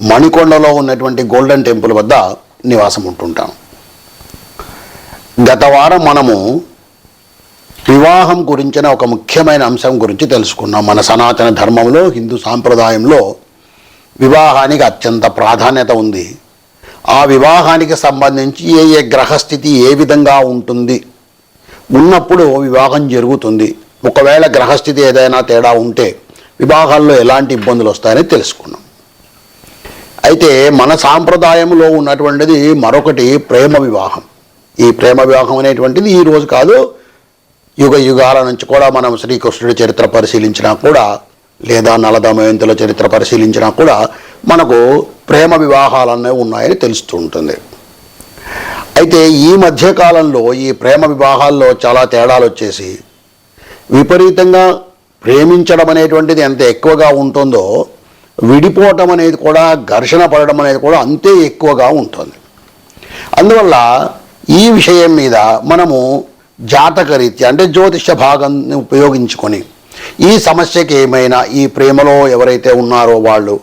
మణికొండలో ఉన్నటువంటి golden temple వద్ద నివాసం ఉంటుంటాను గత వారం మనము వివాహం గురించిన ఒక ముఖ్యమైన అంశం గురించి తెలుసుకున్నాం. మన సనాతన ధర్మంలో హిందూ సాంప్రదాయంలో వివాహానికి అత్యంత ప్రాధాన్యత ఉంది. ఆ వివాహానికి సంబంధించి ఏ ఏ గ్రహస్థితి ఏ విధంగా ఉంటుంది? ఉన్నప్పుడు వివాహం జరుగుతుంది. ఒకవేళ గ్రహస్థితి ఏదైనా తేడా ఉంటే వివాహాల్లో ఎలాంటి ఇబ్బందులు వస్తాయని తెలుసుకున్నాం. అయితే మన సాంప్రదాయంలో ఉన్నటువంటిది మరొకటి ప్రేమ వివాహం. ఈ ప్రేమ వివాహం అనేటువంటిది ఈ రోజు కాదు యుగ యుగాల నుంచి కూడా మనం శ్రీకృష్ణుడి చరిత్ర పరిశీలించినా కూడా లేదా నలదమయంతుల చరిత్ర పరిశీలించినా కూడా మనకు ప్రేమ వివాహాలు ఉన్నాయని తెలుస్తూ ఉంటుంది. అయితే ఈ మధ్యకాలంలో ఈ ప్రేమ వివాహాల్లో చాలా తేడాలు వచ్చేసి విపరీతంగా ప్రేమించడం అనేటువంటిది ఎంత ఎక్కువగా ఉంటుందో విడిపోవటం అనేది కూడా ఘర్షణ పడడం అనేది కూడా అంతే ఎక్కువగా ఉంటుంది. అందువల్ల ఈ విషయం మీద మనము జాతకరీత్యా అంటే జ్యోతిష భాగాన్ని ఉపయోగించుకొని ఈ సమస్యకి ఏమైనా ఈ ప్రేమలో ఎవరైతే ఉన్నారో వాళ్ళు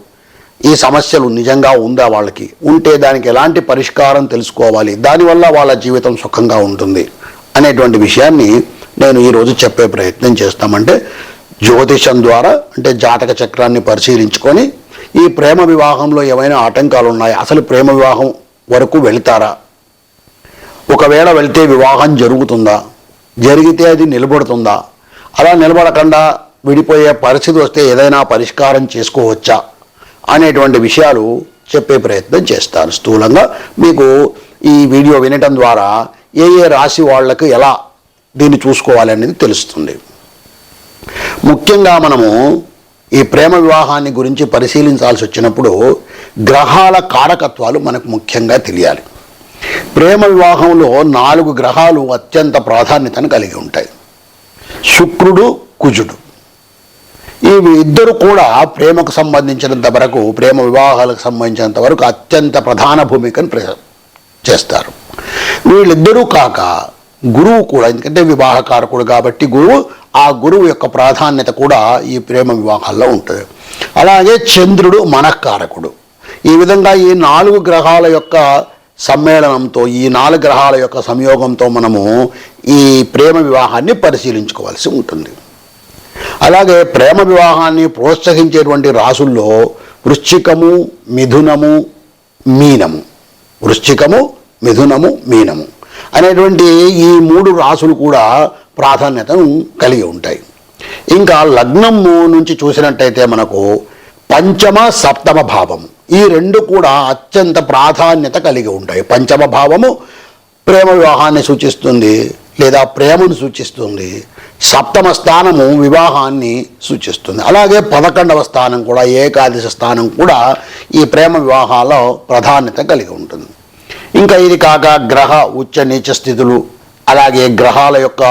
ఈ సమస్యలు నిజంగా ఉందా వాళ్ళకి? ఉంటే దానికి ఎలాంటి పరిష్కారం తెలుసుకోవాలి? దానివల్ల వాళ్ళ జీవితం సుఖంగా ఉంటుంది అనేటువంటి విషయాన్ని నేను ఈరోజు చెప్పే ప్రయత్నం చేస్తామంటే జ్యోతిషం ద్వారా అంటే జాతక చక్రాన్ని పరిశీలించుకొని ఈ ప్రేమ వివాహంలో ఏమైనా ఆటంకాలు ఉన్నాయా అసలు ప్రేమ వివాహం వరకు వెళ్తారా? ఒకవేళ వెళ్తే వివాహం జరుగుతుందా? జరిగితే అది నిలబడుతుందా? అలా నిలబడకుండా విడిపోయే పరిస్థితి వస్తే ఏదైనా పరిష్కారం చేసుకోవచ్చా? అనేటువంటి విషయాలు చెప్పే ప్రయత్నం చేస్తాను. స్థూలంగా మీకు ఈ వీడియో వినటం ద్వారా ఏ ఏ రాశి వాళ్ళకు ఎలా దీన్ని చూసుకోవాలి అనేది తెలుస్తుంది. ముఖ్యంగా మనము ఈ ప్రేమ వివాహాన్ని గురించి పరిశీలించాల్సి వచ్చినప్పుడు గ్రహాల కారకత్వాలు మనకు ముఖ్యంగా తెలియాలి. ప్రేమ వివాహంలో నాలుగు గ్రహాలు అత్యంత ప్రాధాన్యతను కలిగి ఉంటాయి. శుక్రుడు కుజుడు. ఇవి ఇద్దరు కూడా ప్రేమకు సంబంధించినంత వరకు ప్రేమ వివాహాలకు సంబంధించినంత వరకు అత్యంత ప్రధాన భూమికను చేస్తారు. వీళ్ళిద్దరూ కాక గురువు కూడా ఎందుకంటే వివాహకారకుడు కాబట్టి గురువు ఆ గురువు యొక్క ప్రాధాన్యత కూడా ఈ ప్రేమ వివాహాల్లో ఉంటుంది. అలాగే చంద్రుడు మనఃకారకుడు. ఈ విధంగా ఈ నాలుగు గ్రహాల యొక్క సమ్మేళనంతో ఈ నాలుగు గ్రహాల యొక్క సంయోగంతో మనము ఈ ప్రేమ వివాహాన్ని పరిశీలించుకోవాల్సి ఉంటుంది. అలాగే ప్రేమ వివాహాన్ని ప్రోత్సహించేటువంటి రాసుల్లో వృశ్చికము మిథునము మీనము. వృశ్చికము మిథునము మీనము అనేటువంటి ఈ మూడు రాసులు కూడా ప్రాధాన్యతను కలిగి ఉంటాయి. ఇంకా లగ్నము నుంచి చూసినట్టయితే మనకు పంచమ సప్తమ భావము ఈ రెండు కూడా అత్యంత ప్రాధాన్యత కలిగి ఉంటాయి. పంచమ భావము ప్రేమ వివాహాన్ని సూచిస్తుంది లేదా ప్రేమను సూచిస్తుంది. సప్తమ స్థానము వివాహాన్ని సూచిస్తుంది. అలాగే పదకొండవ స్థానం కూడా ఏకాదశి స్థానం కూడా ఈ ప్రేమ వివాహాల్లో ప్రాధాన్యత కలిగి ఉంటుంది. ఇంకా ఇది కాక గ్రహ ఉచ్చ నీచ స్థితులు అలాగే గ్రహాల యొక్క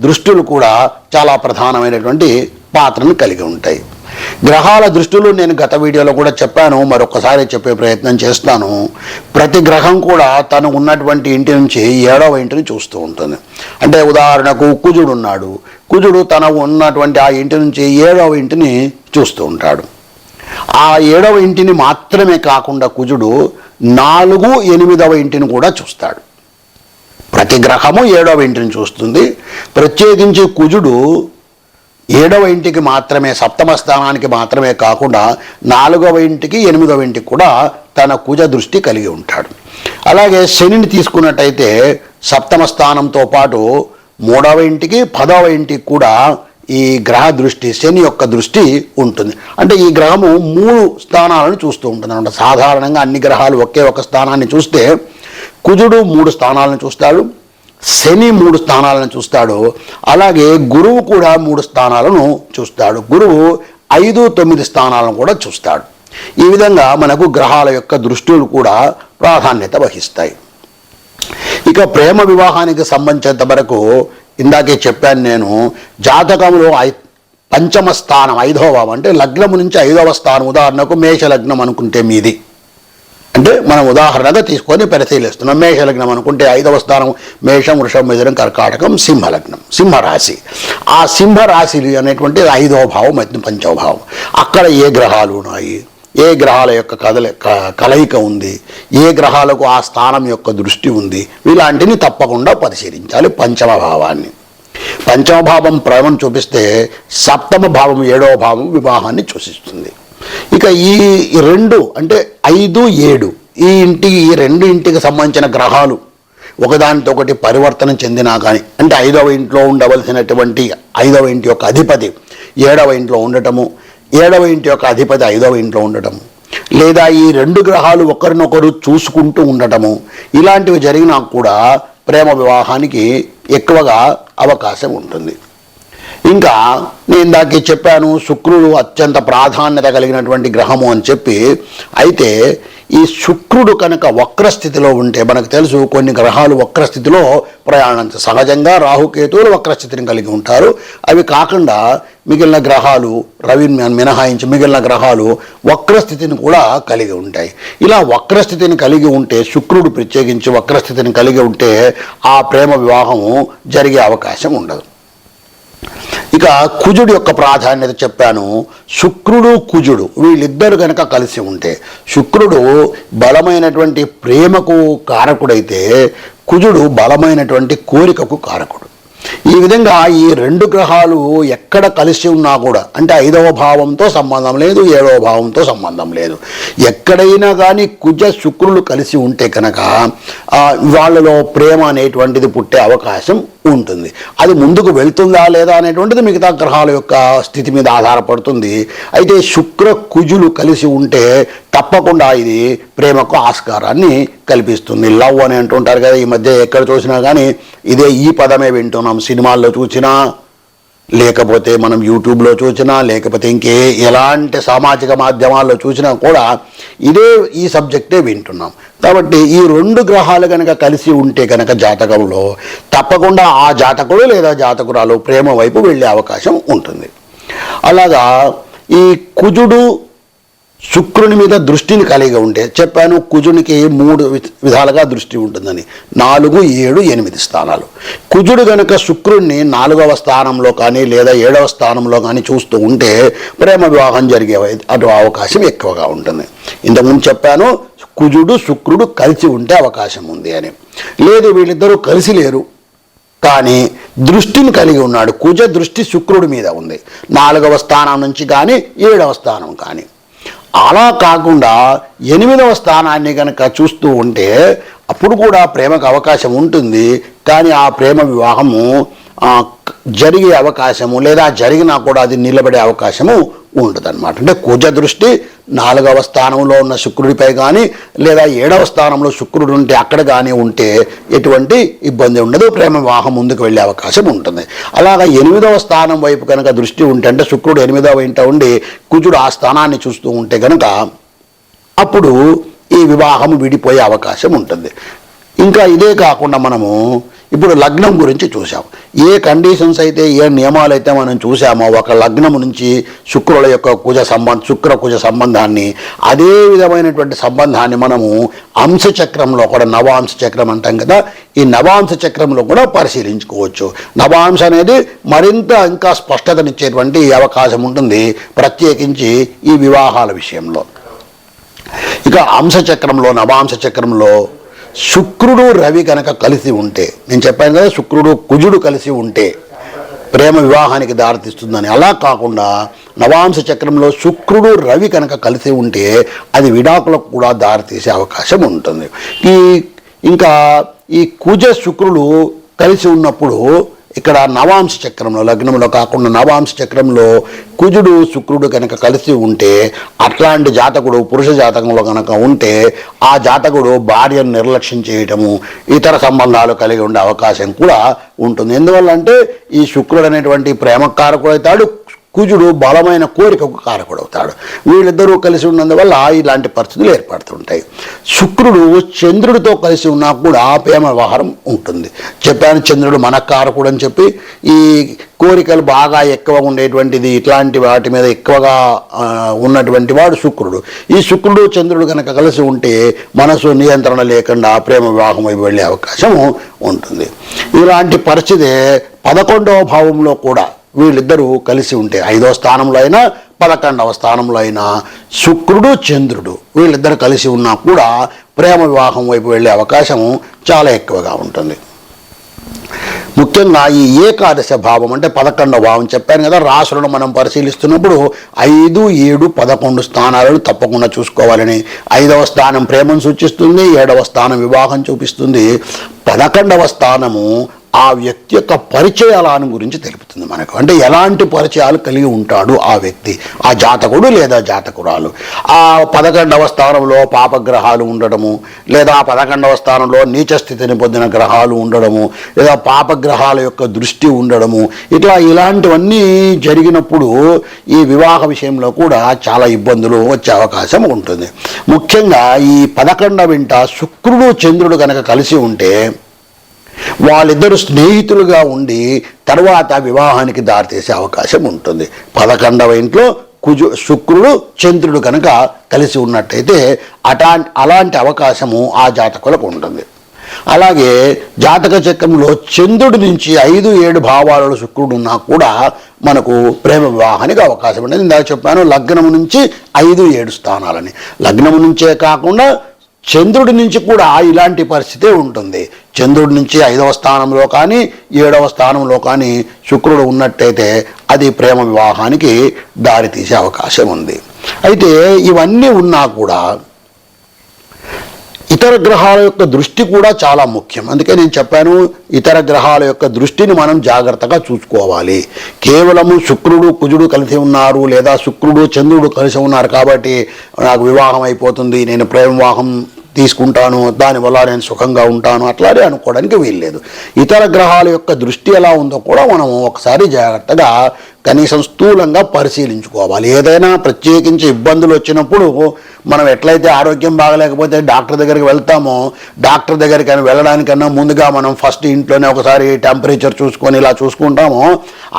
దృష్టులు కూడా చాలా ప్రధానమైనటువంటి పాత్రను కలిగి ఉంటాయి. గ్రహాల దృష్టిలో నేను గత వీడియోలో కూడా చెప్పాను మరొకసారి చెప్పే ప్రయత్నం చేస్తాను. ప్రతి గ్రహం కూడా తను ఉన్నటువంటి ఇంటి నుంచి ఏడవ ఇంటిని చూస్తూ ఉంటుంది. అంటే ఉదాహరణకు కుజుడు ఉన్నాడు. కుజుడు తన ఉన్నటువంటి ఆ ఇంటి నుంచి ఏడవ ఇంటిని చూస్తూ ఉంటాడు. ఆ ఏడవ ఇంటిని మాత్రమే కాకుండా కుజుడు నాలుగు ఎనిమిదవ ఇంటిని కూడా చూస్తాడు. ప్రతి గ్రహము ఏడవ ఇంటిని చూస్తుంది. ప్రత్యేకించి కుజుడు ఏడవ ఇంటికి మాత్రమే సప్తమ స్థానానికి మాత్రమే కాకుండా నాలుగవ ఇంటికి ఎనిమిదవ ఇంటికి కూడా తన కుజ దృష్టి కలిగి ఉంటాడు. అలాగే శనిని తీసుకున్నట్టయితే సప్తమ స్థానంతో పాటు మూడవ ఇంటికి పదవ ఇంటికి కూడా ఈ గ్రహ దృష్టి శని యొక్క దృష్టి ఉంటుంది. అంటే ఈ గ్రహము మూడు స్థానాలను చూస్తూ ఉంటుంది అనమాట. సాధారణంగా అన్ని గ్రహాలు ఒకే ఒక స్థానాన్ని చూస్తే కుజుడు మూడు స్థానాలను చూస్తాడు శని మూడు స్థానాలను చూస్తాడు. అలాగే గురువు కూడా మూడు స్థానాలను చూస్తాడు. గురువు ఐదు తొమ్మిది స్థానాలను కూడా చూస్తాడు. ఈ విధంగా మనకు గ్రహాల యొక్క దృష్టిలు కూడా ప్రాధాన్యత వహిస్తాయి. ఇక ప్రేమ వివాహానికి సంబంధించినంత వరకు ఇందాకే చెప్పాను నేను జాతకంలో ఐ పంచమ స్థానం ఐదవ అంటే లగ్నము నుంచి ఐదవ స్థానం ఉదాహరణకు మేష లగ్నం అనుకుంటే మీది. అంటే మనం ఉదాహరణగా తీసుకొని పరిశీలిస్తున్నాం. మేష లగ్నం అనుకుంటే ఐదవ స్థానం మేషం వృషం మిథునం కర్కాటకం సింహలగ్నం సింహరాశి. ఆ సింహరాశి అనేటువంటి ఐదవ భావం అయితే పంచవ భావం. అక్కడ ఏ గ్రహాలు ఉన్నాయి? ఏ గ్రహాల యొక్క కదల క- కలయిక ఉంది? ఏ గ్రహాలకు ఆ స్థానం యొక్క దృష్టి ఉంది? ఇలాంటిని తప్పకుండా పరిశీలించాలి పంచమ భావాన్ని. పంచమ భావం ప్రేమను చూపిస్తే సప్తమ భావం ఏడవ భావం వివాహాన్ని సూచిస్తుంది. ఇక ఈ రెండు అంటే ఐదు ఏడు ఈ ఇంటికి ఈ రెండు ఇంటికి సంబంధించిన గ్రహాలు ఒకదానితో ఒకటి పరివర్తన చెందినా కానీ అంటే ఐదవ ఇంట్లో ఉండవలసినటువంటి ఐదవ ఇంటి యొక్క అధిపతి ఏడవ ఇంట్లో ఉండటము ఏడవ ఇంటి యొక్క అధిపతి ఐదవ ఇంట్లో ఉండటము లేదా ఈ రెండు గ్రహాలు ఒకరినొకరు చూసుకుంటూ ఉండటము ఇలాంటివి జరిగినా కూడా ప్రేమ వివాహానికి ఎక్కువగా అవకాశం ఉంటుంది. ఇంకా నేను ఇందాకే చెప్పాను శుక్రుడు అత్యంత ప్రాధాన్యత కలిగినటువంటి గ్రహము అని చెప్పి. అయితే ఈ శుక్రుడు కనుక వక్రస్థితిలో ఉంటే మనకు తెలుసు కొన్ని గ్రహాలు వక్రస్థితిలో ప్రయాణం సహజంగా రాహుకేతువులు వక్రస్థితిని కలిగి ఉంటారు. అవి కాకుండా మిగిలిన గ్రహాలు రవి మినహాయించి మిగిలిన గ్రహాలు వక్రస్థితిని కూడా కలిగి ఉంటాయి. ఇలా వక్రస్థితిని కలిగి ఉంటే శుక్రుడు ప్రత్యేకించి వక్రస్థితిని కలిగి ఉంటే ఆ ప్రేమ వివాహము జరిగే అవకాశం ఉండదు. ఇక కుజుడు యొక్క ప్రాధాన్యత చెప్పాను. శుక్రుడు కుజుడు వీళ్ళిద్దరు కనుక కలిసి ఉంటే శుక్రుడు బలమైనటువంటి ప్రేమకు కారకుడైతే కుజుడు బలమైనటువంటి కోరికకు కారకుడు. ఈ విధంగా ఈ రెండు గ్రహాలు ఎక్కడ కలిసి ఉన్నా కూడా అంటే ఐదవ భావంతో సంబంధం లేదు ఏడవ భావంతో సంబంధం లేదు. ఎక్కడైనా కానీ కుజ శుక్రులు కలిసి ఉంటే కనుక వాళ్ళలో ప్రేమ అనేటువంటిది పుట్టే అవకాశం ఉంటుంది. అది ముందుకు వెళ్తుందా లేదా అనేటువంటిది మిగతా గ్రహాల యొక్క స్థితి మీద ఆధారపడుతుంది. అయితే శుక్ర కుజులు కలిసి ఉంటే తప్పకుండా ఇది ప్రేమకు ఆస్కారాన్ని కల్పిస్తుంది. లవ్ అని అంటుంటారు కదా ఈ మధ్య ఎక్కడ చూసినా కానీ ఇదే ఈ పదమే వింటున్నాం. సినిమాల్లో చూసినా లేకపోతే మనం యూట్యూబ్లో చూసినా లేకపోతే ఇంకే ఎలాంటి సామాజిక మాధ్యమాల్లో చూసినా కూడా ఇదే ఈ సబ్జెక్టే వింటున్నాం. కాబట్టి ఈ రెండు గ్రహాలు కనుక కలిసి ఉంటే కనుక జాతకంలో తప్పకుండా ఆ జాతకుడు లేదా జాతకురాలు ప్రేమ వైపు వెళ్ళే అవకాశం ఉంటుంది. అలాగా ఈ కుజుడు శుక్రుని మీద దృష్టిని కలిగి ఉంటే చెప్పాను కుజునికి మూడు వి- విధాలుగా దృష్టి ఉంటుందని. నాలుగు ఏడు ఎనిమిది స్థానాలు. కుజుడు గనుక శుక్రుణ్ణి నాలుగవ స్థానంలో కానీ లేదా ఏడవ స్థానంలో కానీ చూస్తూ ఉంటే ప్రేమ వివాహం జరిగే అటు అవకాశం ఎక్కువగా ఉంటుంది. ఇంతకుముందు చెప్పాను కుజుడు శుక్రుడు కలిసి ఉంటే అవకాశం ఉంది అని. లేదు వీళ్ళిద్దరూ కలిసి లేరు. కానీ దృష్టిని కలిగి ఉన్నాడు. కుజ దృష్టి శుక్రుడి మీద ఉంది. నాలుగవ స్థానం నుంచి కానీ ఏడవ స్థానం కానీ. అలా కాకుండా ఎనిమిదవ స్థానాన్ని కనుక చూస్తూ ఉంటే అప్పుడు కూడా ప్రేమకు అవకాశం ఉంటుంది. కానీ ఆ ప్రేమ వివాహము జరిగే అవకాశము లేదా జరిగినా కూడా అది నిలబడే అవకాశము ఉండదన్నమాట అంటే కుజ దృష్టి నాలుగవ స్థానంలో ఉన్న శుక్రుడిపై కానీ లేదా ఏడవ స్థానంలో శుక్రుడు ఉంటే అక్కడ కానీ ఉంటే ఎటువంటి ఇబ్బంది ఉండదు. ప్రేమ వివాహం ముందుకు వెళ్ళే అవకాశం ఉంటుంది. అలాగా ఎనిమిదవ స్థానం వైపు కనుక దృష్టి ఉంటే అంటే శుక్రుడు ఎనిమిదవ ఇంట ఉండి కుజుడు ఆ స్థానాన్ని చూస్తూ ఉంటే కనుక అప్పుడు ఈ వివాహం విడిపోయే అవకాశం ఉంటుంది. ఇంకా ఇదే కాకుండా మనము ఇప్పుడు లగ్నం గురించి చూసాం ఏ కండిషన్స్ అయితే ఏ నియమాలు అయితే మనం చూసామో ఒక లగ్నం నుంచి శుక్రుల యొక్క కుజ సంబంధ శుక్ర కుజ సంబంధాన్ని అదే విధమైనటువంటి సంబంధాన్ని మనము అంశచక్రంలో కూడా నవాంశ చక్రం అంటాం కదా ఈ నవాంశ చక్రంలో కూడా పరిశీలించుకోవచ్చు. నవాంశ అనేది మరింత ఇంకా స్పష్టతనిచ్చేటువంటి అవకాశం ఉంటుంది ప్రత్యేకించి ఈ వివాహాల విషయంలో. ఇక అంశచక్రంలో నవాంశ చక్రంలో శుక్రుడు రవి కనుక కలిసి ఉంటే నేను చెప్పాను కదా శుక్రుడు కుజుడు కలిసి ఉంటే ప్రేమ వివాహానికి దారితీస్తుందని. అలా కాకుండా నవాంశ చక్రంలో శుక్రుడు రవి కనుక కలిసి ఉంటే అది విడాకులకు కూడా దారితీసే అవకాశం ఉంటుంది. ఈ ఇంకా ఈ కుజ శుక్రుడు కలిసి ఉన్నప్పుడు ఇక్కడ నవాంశ చక్రంలో లగ్నంలో కాకుండా నవాంశ చక్రంలో కుజుడు శుక్రుడు కనుక కలిసి ఉంటే అట్లాంటి జాతకుడు పురుష జాతకంలో కనుక ఉంటే ఆ జాతకుడు భార్యను నిర్లక్ష్యం చేయటము ఇతర సంబంధాలు కలిగి ఉండే అవకాశం కూడా ఉంటుంది. ఎందువల్ల అంటే ఈ శుక్రుడు అనేటువంటి ప్రేమకారకుడు అవుతాడు కుజుడు బలమైన కోరికకు కారకుడవుతాడు. వీళ్ళిద్దరూ కలిసి ఉన్నందువల్ల ఇలాంటి పరిస్థితులు ఏర్పడుతుంటాయి. శుక్రుడు చంద్రుడితో కలిసి ఉన్నా కూడా ప్రేమ వ్యవహారం ఉంటుంది. చెప్పాను చంద్రుడు మన కారకుడు అని చెప్పి ఈ కోరికలు బాగా ఎక్కువ ఉండేటువంటిది ఇట్లాంటి వాటి మీద ఎక్కువగా ఉన్నటువంటి వాడు శుక్రుడు. ఈ శుక్రుడు చంద్రుడు కనుక కలిసి ఉంటే మనసు నియంత్రణ లేకుండా ప్రేమ వివాహం వెళ్ళే అవకాశం ఉంటుంది. ఇలాంటి పరిస్థితి పదకొండవ భావంలో కూడా వీళ్ళిద్దరూ కలిసి ఉంటే ఐదవ స్థానంలో అయినా పదకొండవ స్థానంలో అయినా శుక్రుడు చంద్రుడు వీళ్ళిద్దరు కలిసి ఉన్నా కూడా ప్రేమ వివాహం వైపు వెళ్ళే అవకాశం చాలా ఎక్కువగా ఉంటుంది. ముఖ్యంగా ఈ ఏకాదశ భావం అంటే పదకొండవ భావం చెప్పాను కదా రాసులను మనం పరిశీలిస్తున్నప్పుడు ఐదు ఏడు పదకొండు స్థానాలను తప్పకుండా చూసుకోవాలని. ఐదవ స్థానం ప్రేమను సూచిస్తుంది ఏడవ స్థానం వివాహం చూపిస్తుంది. పదకొండవ స్థానము ఆ వ్యక్తి యొక్క పరిచయాలను గురించి తెలుపుతుంది మనకు. అంటే ఎలాంటి పరిచయాలు కలిగి ఉంటాడు ఆ వ్యక్తి? ఆ జాతకుడు లేదా జాతకురాలు? ఆ పదకొండవ స్థానంలో పాపగ్రహాలు ఉండడము లేదా ఆ పదకొండవ స్థానంలో నీచ స్థితిని పొందిన గ్రహాలు ఉండడము లేదా పాపగ్రహాల యొక్క దృష్టి ఉండడము ఇట్లా ఇలాంటివన్నీ జరిగినప్పుడు ఈ వివాహ విషయంలో కూడా చాలా ఇబ్బందులు వచ్చే అవకాశం ఉంటుంది. ముఖ్యంగా ఈ పదకొండ ఇంట శుక్రుడు చంద్రుడు కనుక కలిసి ఉంటే వాళ్ళిద్దరు స్నేహితులుగా ఉండి తర్వాత వివాహానికి దారితీసే అవకాశం ఉంటుంది. పదకొండవ ఇంట్లో కుజు శుక్రుడు చంద్రుడు కనుక కలిసి ఉన్నట్టయితే అటా అలాంటి అవకాశము ఆ జాతకులకు ఉంటుంది. అలాగే జాతక చక్రంలో చంద్రుడి నుంచి ఐదు ఏడు భావాలలో శుక్రుడు ఉన్నా కూడా మనకు ప్రేమ వివాహానికి అవకాశం ఉంటుంది. ఇందాక చెప్పాను లగ్నం నుంచి ఐదు ఏడు స్థానాలని. లగ్నం నుంచే కాకుండా చంద్రుడి నుంచి కూడా ఇలాంటి పరిస్థితే ఉంటుంది. చంద్రుడి నుంచి ఐదవ స్థానంలో కానీ ఏడవ స్థానంలో కానీ శుక్రుడు ఉన్నట్టయితే అది ప్రేమ వివాహానికి దారితీసే అవకాశం ఉంది. అయితే ఇవన్నీ ఉన్నా కూడా ఇతర గ్రహాల యొక్క దృష్టి కూడా చాలా ముఖ్యం. అందుకే నేను చెప్పాను ఇతర గ్రహాల యొక్క దృష్టిని మనం జాగ్రత్తగా చూసుకోవాలి. కేవలము శుక్రుడు కుజుడు కలిసి ఉన్నారు లేదా శుక్రుడు చంద్రుడు కలిసి ఉన్నారు కాబట్టి నాకు వివాహం అయిపోతుంది నేను ప్రేమ వివాహం తీసుకుంటాను దానివల్ల నేను సుఖంగా ఉంటాను అట్లానే అనుకోవడానికి వీల్లేదు. ఇతర గ్రహాల యొక్క దృష్టి ఎలా ఉందో కూడా మనం ఒకసారి జాగ్రత్తగా కనీసం స్థూలంగా పరిశీలించుకోవాలి. ఏదైనా ప్రత్యేకించి ఇబ్బందులు వచ్చినప్పుడు మనం ఎట్లయితే ఆరోగ్యం బాగలేకపోతే డాక్టర్ దగ్గరికి వెళ్తామో డాక్టర్ దగ్గరికి వెళ్ళడానికన్నా ముందుగా మనం ఫస్ట్ ఇంట్లోనే ఒకసారి టెంపరేచర్ చూసుకొని ఇలా చూసుకుంటామో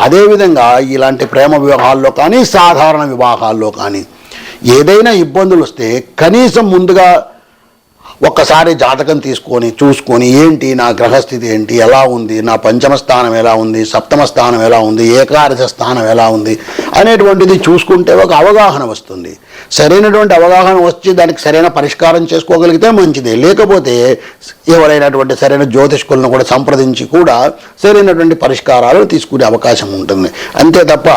అదేవిధంగా ఇలాంటి ప్రేమ వివాహాల్లో కానీ సాధారణ వివాహాల్లో కానీ ఏదైనా ఇబ్బందులు వస్తే కనీసం ముందుగా ఒక్కసారి జాతకం తీసుకొని చూసుకొని ఏంటి నా గ్రహస్థితి ఏంటి ఎలా ఉంది నా పంచమ స్థానం ఎలా ఉంది సప్తమ స్థానం ఎలా ఉంది ఏకాదశ స్థానం ఎలా ఉంది అనేటువంటిది చూసుకుంటే ఒక అవగాహన వస్తుంది. సరైనటువంటి అవగాహన వచ్చి దానికి సరైన పరిష్కారం చేసుకోగలిగితే మంచిది. లేకపోతే ఎవరైనటువంటి సరైన జ్యోతిష్కులను కూడా సంప్రదించి కూడా సరైనటువంటి పరిష్కారాలు తీసుకునే అవకాశం ఉంటుంది. అంతే తప్ప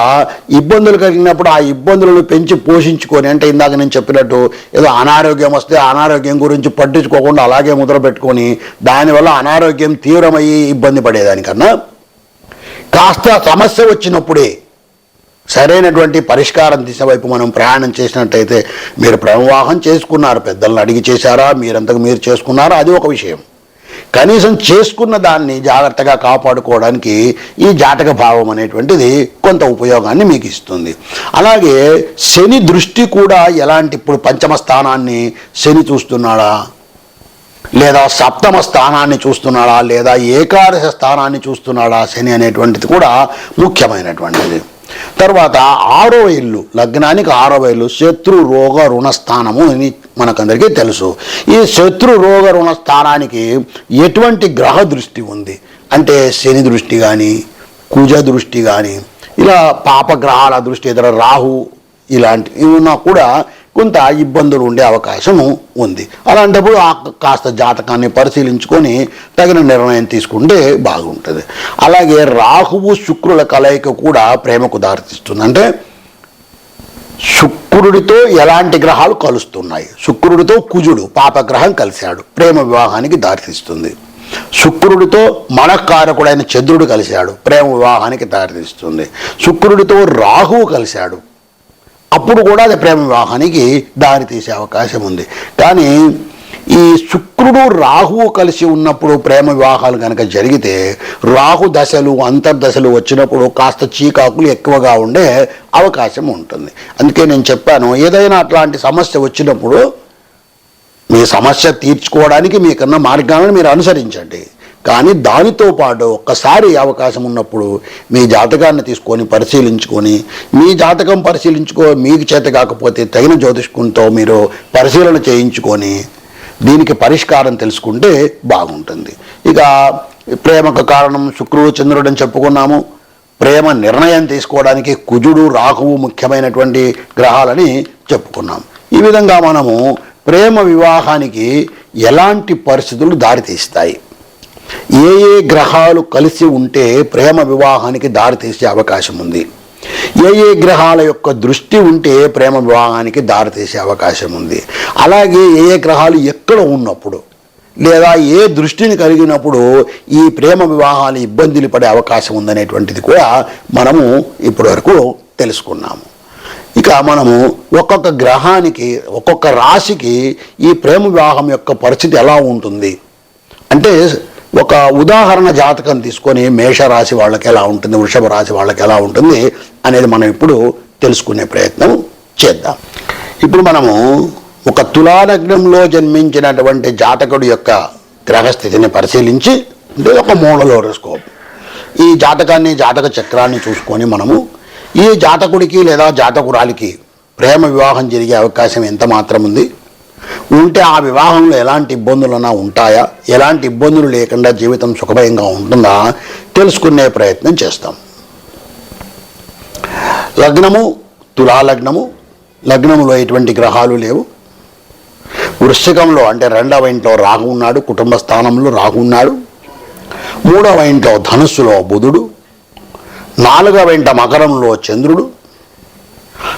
ఇబ్బందులు కలిగినప్పుడు ఆ ఇబ్బందులను పెంచి పోషించుకొని అంటే ఇందాక నేను చెప్పినట్టు ఏదో అనారోగ్యం వస్తే అనారోగ్యం గురించి పట్టించుకోకుండా అలాగే ముద్ర పెట్టుకొని దానివల్ల అనారోగ్యం తీవ్రమయ్యి ఇబ్బంది పడేదానికన్నా కాస్త సమస్య వచ్చినప్పుడే సరైనటువంటి పరిష్కారం దిశ వైపు మనం ప్రయాణం చేసినట్టయితే మీరు ప్రవాహం చేసుకున్నారు పెద్దలను అడిగి చేశారా మీరంతకు మీరు చేసుకున్నారా అది ఒక విషయం. కనీసం చేసుకున్న దాన్ని జాగ్రత్తగా కాపాడుకోవడానికి ఈ జాతక భావం అనేటువంటిది కొంత ఉపయోగాన్ని మీకు ఇస్తుంది. అలాగే శని దృష్టి కూడా ఎలాంటి ఇప్పుడు పంచమ స్థానాన్ని శని చూస్తున్నాడా? లేదా సప్తమ స్థానాన్ని చూస్తున్నాడా? లేదా ఏకాదశ స్థానాన్ని చూస్తున్నాడా శని అనేటువంటిది కూడా ముఖ్యమైనటువంటిది. తర్వాత ఆరో ఇల్లు లగ్నానికి ఆరవ ఇల్లు శత్రు రోగ రుణ స్థానము అని మనకందరికీ తెలుసు. ఈ శత్రు రోగ రుణ స్థానానికి ఎటువంటి గ్రహ దృష్టి ఉంది? అంటే శని దృష్టి కానీ కుజ దృష్టి కానీ ఇలా పాపగ్రహాల దృష్టి ఇతర రాహు ఇలాంటివి ఉన్నా కూడా కొంత ఇబ్బందులు ఉండే అవకాశం ఉంది. అలాంటప్పుడు ఆ కాస్త జాతకాన్ని పరిశీలించుకొని తగిన నిర్ణయం తీసుకుంటే బాగుంటుంది. అలాగే రాహువు శుక్రుల కలయిక కూడా ప్రేమకు దారితీస్తుంది. అంటే శుక్రుడితో ఎలాంటి గ్రహాలు కలుస్తున్నాయి? శుక్రుడితో కుజుడు పాపగ్రహం కలిశాడు. ప్రేమ వివాహానికి దారితీస్తుంది. శుక్రుడితో మనకారకుడైన చంద్రుడు కలిశాడు. ప్రేమ వివాహానికి దారితీస్తుంది. శుక్రుడితో రాహువు కలిశాడు. అప్పుడు కూడా అది ప్రేమ వివాహానికి దారితీసే అవకాశం ఉంది. కానీ ఈ శుక్రుడు రాహువు కలిసి ఉన్నప్పుడు ప్రేమ వివాహాలు కనుక జరిగితే రాహు దశలు అంతర్దశలు వచ్చినప్పుడు కాస్త చీకాకులు ఎక్కువగా ఉండే అవకాశం ఉంటుంది. అందుకే నేను చెప్పాను ఏదైనా అట్లాంటి సమస్య వచ్చినప్పుడు మీ సమస్య తీర్చుకోవడానికి మీకున్న మార్గాలను మీరు అనుసరించండి. కానీ దానితో పాటు ఒక్కసారి అవకాశం ఉన్నప్పుడు మీ జాతకాన్ని తీసుకొని పరిశీలించుకొని మీ జాతకం పరిశీలించుకో మీకు చేత కాకపోతే తగిన జ్యోతిష్కునితో మీరు పరిశీలన చేయించుకొని దీనికి పరిష్కారం తెలుసుకుంటే బాగుంటుంది. ఇక ప్రేమకు కారణం శుక్రుడు చంద్రుడు అని చెప్పుకున్నాము. ప్రేమ నిర్ణయం తీసుకోవడానికి కుజుడు రాహువు ముఖ్యమైనటువంటి గ్రహాలని చెప్పుకున్నాం. ఈ విధంగా మనము ప్రేమ వివాహానికి ఎలాంటి పరిస్థితులు దారితీస్తాయి? ఏ ఏ గ్రహాలు కలిసి ఉంటే ప్రేమ వివాహానికి దారితీసే అవకాశం ఉంది? ఏ ఏ గ్రహాల యొక్క దృష్టి ఉంటే ప్రేమ వివాహానికి దారితీసే అవకాశం ఉంది? అలాగే ఏ ఏ గ్రహాలు ఎక్కడ ఉన్నప్పుడు లేదా ఏ దృష్టిని కలిగినప్పుడు ఈ ప్రేమ వివాహాలు ఇబ్బందులు పడే అవకాశం ఉందనేటువంటిది కూడా మనము ఇప్పటివరకు తెలుసుకున్నాము. ఇక మనము ఒక్కొక్క గ్రహానికి ఒక్కొక్క రాశికి ఈ ప్రేమ వివాహం యొక్క పరిస్థితి ఎలా ఉంటుంది? అంటే ఒక ఉదాహరణ జాతకం తీసుకొని మేషరాశి వాళ్ళకి ఎలా ఉంటుంది వృషభ రాశి వాళ్ళకి ఎలా ఉంటుంది అనేది మనం ఇప్పుడు తెలుసుకునే ప్రయత్నం చేద్దాం. ఇప్పుడు మనము ఒక తులాలగ్నంలో జన్మించినటువంటి జాతకుడి యొక్క గ్రహస్థితిని పరిశీలించి అంటే ఒక మోడలోరోస్కోప్ ఈ జాతకాన్ని జాతక చక్రాన్ని చూసుకొని మనము ఈ జాతకుడికి లేదా జాతకురాలికి ప్రేమ వివాహం జరిగే అవకాశం ఎంత మాత్రం ఉంది? ఉంటే ఆ వివాహంలో ఎలాంటి ఇబ్బందులన్నా ఉంటాయా? ఎలాంటి ఇబ్బందులు లేకుండా జీవితం సుఖభయంగా ఉంటుందా? తెలుసుకునే ప్రయత్నం చేస్తాం. లగ్నము తులాలగ్నము లగ్నములో ఎటువంటి గ్రహాలు లేవు. వృశ్చికంలో అంటే రెండవ ఇంట్లో రాహు ఉన్నాడు కుటుంబ స్థానంలో రాహు ఉన్నాడు. మూడవ ఇంట్లో ధనుస్సులో బుధుడు. నాలుగవ ఇంట మకరంలో చంద్రుడు.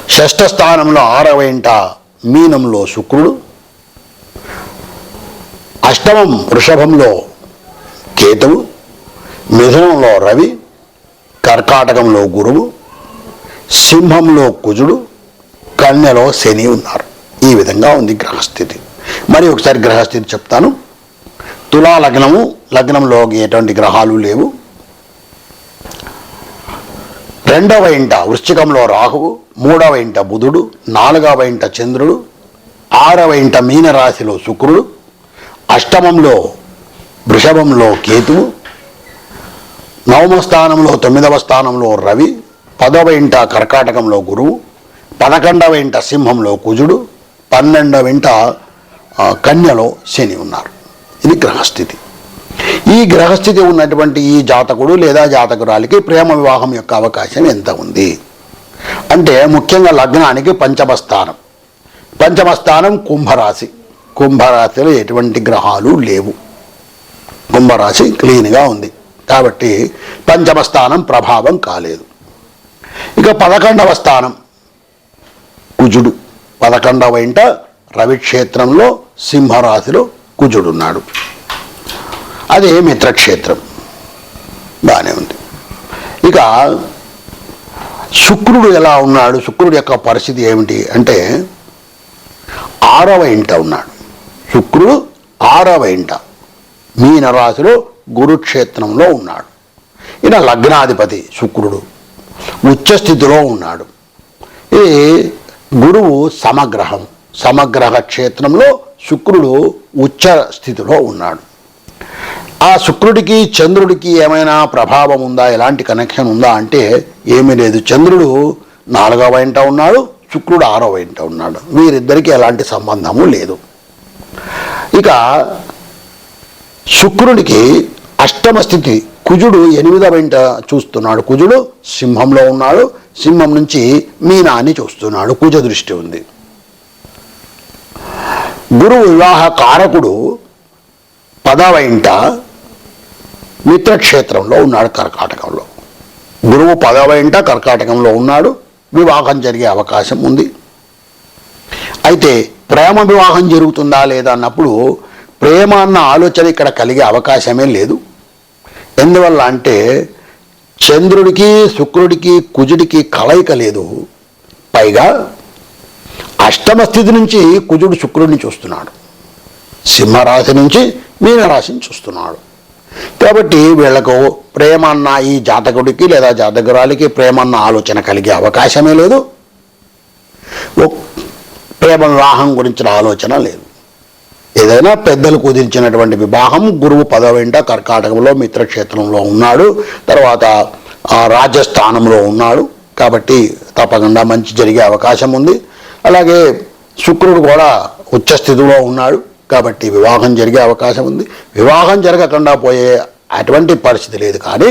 షష్ఠ స్థానంలో ఆరవ ఇంట మీనంలో శుక్రుడు. అష్టమం వృషభంలో కేతువు మిథునంలో రవి కర్కాటకంలో గురువు సింహంలో కుజుడు కన్యలో శని ఉన్నారు. ఈ విధంగా ఉంది గ్రహస్థితి. మరి ఒకసారి గ్రహస్థితి చెప్తాను. తులా లగ్నము లగ్నంలో ఎటువంటి గ్రహాలు లేవు. రెండవ ఇంట వృశ్చికంలో రాహువు మూడవ ఇంట బుధుడు నాలుగవ ఇంట చంద్రుడు ఆరవ ఇంట మీనరాశిలో శుక్రుడు అష్టమంలో వృషభంలో కేతువు నవమ స్థానంలో తొమ్మిదవ స్థానంలో రవి పదవ ఇంట కర్కాటకంలో గురువు పదకొండవ ఇంట సింహంలో కుజుడు పన్నెండవ ఇంట కన్యలో శని ఉన్నారు. ఇది గ్రహస్థితి. ఈ గ్రహస్థితి ఉన్నటువంటి ఈ జాతకుడు లేదా జాతకురాలికి ప్రేమ వివాహం యొక్క అవకాశం ఎంత ఉంది? అంటే ముఖ్యంగా లగ్నానికి పంచమ స్థానం పంచమ స్థానం కుంభరాశి. కుంభరాశిలో ఎటువంటి గ్రహాలు లేవు. కుంభరాశి క్లీన్గా ఉంది. కాబట్టి పంచమ స్థానం ప్రభావం కాలేదు. ఇక పదకొండవ స్థానం కుజుడు. పదకొండవ ఇంట రవిక్షేత్రంలో సింహరాశిలో కుజుడున్నాడు అది మిత్రక్షేత్రం. బాగానే ఉంది. ఇక శుక్రుడు ఎలా ఉన్నాడు? శుక్రుడు యొక్క పరిస్థితి ఏమిటి అంటే ఆరవ ఇంట ఉన్నాడు. శుక్రుడు ఆరవ ఇంట మీనరాశిలో గురుక్షేత్రంలో ఉన్నాడు. ఈయన లగ్నాధిపతి శుక్రుడు ఉచ్చస్థితిలో ఉన్నాడు. ఇది గురువు సమగ్రహం సమగ్రహ క్షేత్రంలో శుక్రుడు ఉచ్చ స్థితిలో ఉన్నాడు. ఆ శుక్రుడికి చంద్రుడికి ఏమైనా ప్రభావం ఉందా ఎలాంటి కనెక్షన్ ఉందా అంటే ఏమీ లేదు. చంద్రుడు నాలుగవ ఇంట ఉన్నాడు శుక్రుడు ఆరవ ఇంట ఉన్నాడు. వీరిద్దరికీ ఎలాంటి సంబంధము లేదు. ఇక శుక్రుడికి అష్టమ స్థితి. కుజుడు ఎనిమిదవ ఇంట చూస్తున్నాడు. కుజుడు సింహంలో ఉన్నాడు. సింహం నుంచి మీనాన్ని చూస్తున్నాడు. కుజ దృష్టి ఉంది. గురువు వివాహ కారకుడు పదవ ఇంట మిత్రక్షేత్రంలో ఉన్నాడు కర్కాటకంలో. గురువు పదవ ఇంట కర్కాటకంలో ఉన్నాడు. వివాహం జరిగే అవకాశం ఉంది. అయితే ప్రేమ వివాహం జరుగుతుందా లేదా అన్నప్పుడు ప్రేమ అన్న ఆలోచన ఇక్కడ కలిగే అవకాశమే లేదు. ఎందువల్ల అంటే చంద్రుడికి శుక్రుడికి కుజుడికి కలయిక లేదు. పైగా అష్టమ స్థితి నుంచి కుజుడు శుక్రుడిని చూస్తున్నాడు. సింహరాశి నుంచి మీనరాశిని చూస్తున్నాడు. కాబట్టి వీళ్ళకు ప్రేమ అన్న ఈ జాతకుడికి లేదా జాతకురాలికి ప్రేమ అన్న ఆలోచన కలిగే అవకాశమే లేదు. ప్రేమ వివాహం గురించిన ఆలోచన లేదు. ఏదైనా పెద్దలు కుదించినటువంటి వివాహం గురువు పదవింట కర్కాటకంలో మిత్రక్షేత్రంలో ఉన్నాడు. తర్వాత రాజస్థానంలో ఉన్నాడు. కాబట్టి తప్పకుండా మంచి జరిగే అవకాశం ఉంది. అలాగే శుక్రుడు కూడా ఉచ్చ స్థితిలో ఉన్నాడు. కాబట్టి వివాహం జరిగే అవకాశం ఉంది. వివాహం జరగకుండా పోయే అటువంటి పరిస్థితి లేదు. కానీ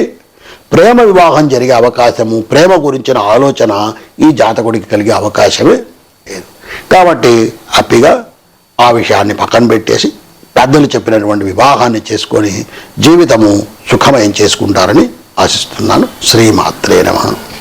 ప్రేమ వివాహం జరిగే అవకాశము ప్రేమ గురించిన ఆలోచన ఈ జాతకుడికి కలిగే అవకాశమే. కాబట్టి హ్యాపీగా ఆ విషయాన్ని పక్కన పెట్టేసి పెద్దలు చెప్పినటువంటి వివాహాన్ని చేసుకొని జీవితము సుఖమయం చేసుకుంటారని ఆశిస్తున్నాను. శ్రీమాత్రే నమ.